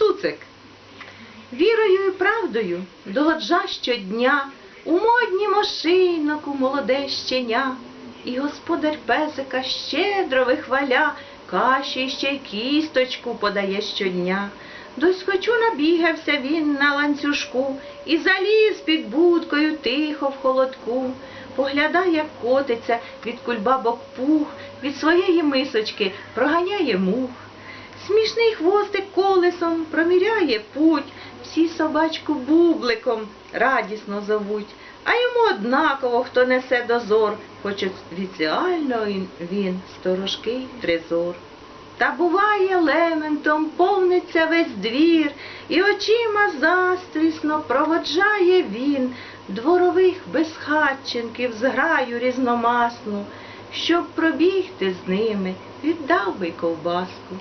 цуцик. Вірою і правдою догоджа щодня, у модні мошинок у молоде щеня, і господар песика щедро вихваля, каші ще й кісточку подає щодня. Дось хочу набігався він на ланцюжку і заліз під будкою тихо в холодку. Поглядає, як котиться від кульбабок пух, від своєї мисочки проганяє мух. Смішний хвостик колесом проміряє путь, всі собачку бубликом радісно зовуть, а йому однаково, хто несе дозор, хоч офіціально він, сторожкий трезор. Та буває лементом, повниться весь двір, і очима застрісно проводжає він дворових безхатченків зграю різномасну, щоб пробігти з ними, віддав би ковбаску.